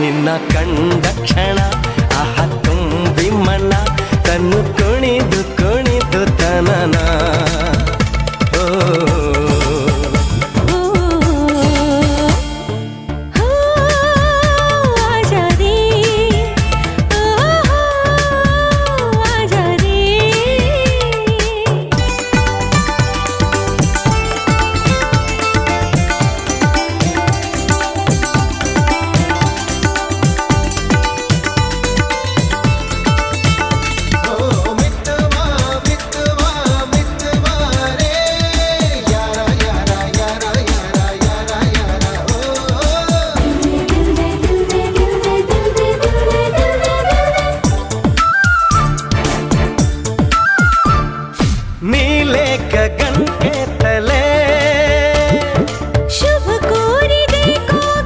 ನಿನ್ನ ಕಂಡ ಕ್ಷಣ. నీ